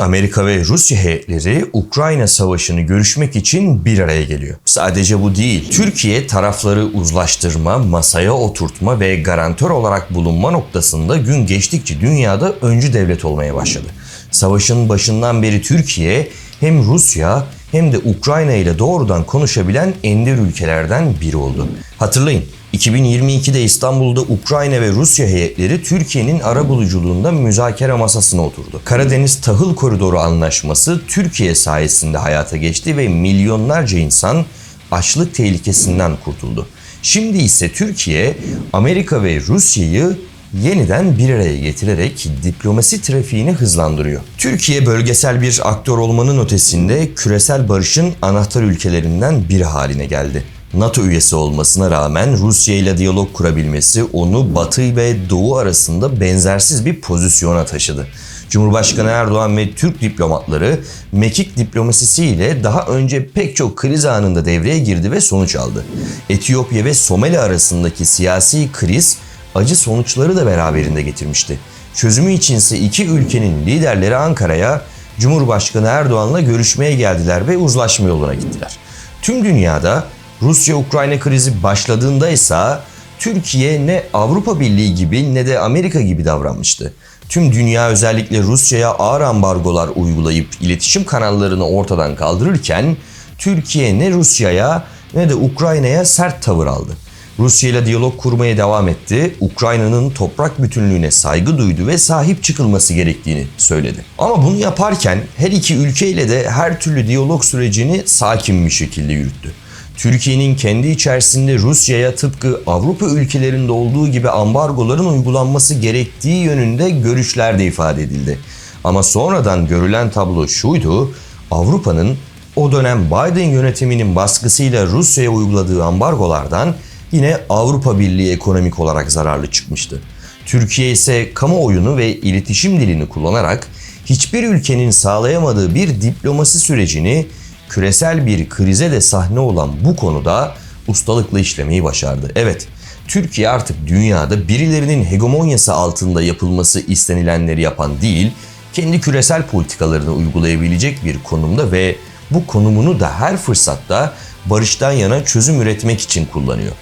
Amerika ve Rusya heyetleri Ukrayna Savaşı'nı görüşmek için bir araya geliyor. Sadece bu değil. Türkiye tarafları uzlaştırma, masaya oturtma ve garantör olarak bulunma noktasında gün geçtikçe dünyada öncü devlet olmaya başladı. Savaşın başından beri Türkiye hem Rusya hem de Ukrayna ile doğrudan konuşabilen ender ülkelerden biri oldu. Hatırlayın 2022'de İstanbul'da Ukrayna ve Rusya heyetleri Türkiye'nin arabuluculuğunda müzakere masasına oturdu. Karadeniz Tahıl Koridoru Anlaşması Türkiye sayesinde hayata geçti ve milyonlarca insan açlık tehlikesinden kurtuldu. Şimdi ise Türkiye, Amerika ve Rusya'yı yeniden bir araya getirerek diplomasi trafiğini hızlandırıyor. Türkiye bölgesel bir aktör olmanın ötesinde küresel barışın anahtar ülkelerinden biri haline geldi. NATO üyesi olmasına rağmen Rusya ile diyalog kurabilmesi onu Batı ve Doğu arasında benzersiz bir pozisyona taşıdı. Cumhurbaşkanı Erdoğan ve Türk diplomatları mekik diplomasisiyle daha önce pek çok kriz anında devreye girdi ve sonuç aldı. Etiyopya ve Somali arasındaki siyasi kriz acı sonuçları da beraberinde getirmişti. Çözümü içinse iki ülkenin liderleri Ankara'ya Cumhurbaşkanı Erdoğan'la görüşmeye geldiler ve uzlaşma yoluna gittiler. Tüm dünyada Rusya-Ukrayna krizi başladığında ise Türkiye ne Avrupa Birliği gibi ne de Amerika gibi davranmıştı. Tüm dünya özellikle Rusya'ya ağır ambargolar uygulayıp iletişim kanallarını ortadan kaldırırken Türkiye ne Rusya'ya ne de Ukrayna'ya sert tavır aldı. Rusya ile diyalog kurmaya devam etti. Ukrayna'nın toprak bütünlüğüne saygı duydu ve sahip çıkılması gerektiğini söyledi. Ama bunu yaparken her iki ülkeyle de her türlü diyalog sürecini sakin bir şekilde yürüttü. Türkiye'nin kendi içerisinde Rusya'ya tıpkı Avrupa ülkelerinde olduğu gibi ambargoların uygulanması gerektiği yönünde görüşler de ifade edildi. Ama sonradan görülen tablo şuydu, Avrupa'nın o dönem Biden yönetiminin baskısıyla Rusya'ya uyguladığı ambargolardan yine Avrupa Birliği ekonomik olarak zararlı çıkmıştı. Türkiye ise kamuoyunu ve iletişim dilini kullanarak hiçbir ülkenin sağlayamadığı bir diplomasi sürecini küresel bir krize de sahne olan bu konuda ustalıkla işlemeyi başardı. Evet, Türkiye artık dünyada birilerinin hegemonyası altında yapılması istenilenleri yapan değil, kendi küresel politikalarını uygulayabilecek bir konumda ve bu konumunu da her fırsatta barıştan yana çözüm üretmek için kullanıyor.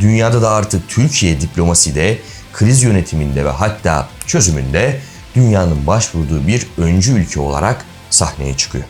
Dünyada da artık Türkiye diplomaside, kriz yönetiminde ve hatta çözümünde dünyanın başvurduğu bir öncü ülke olarak sahneye çıkıyor.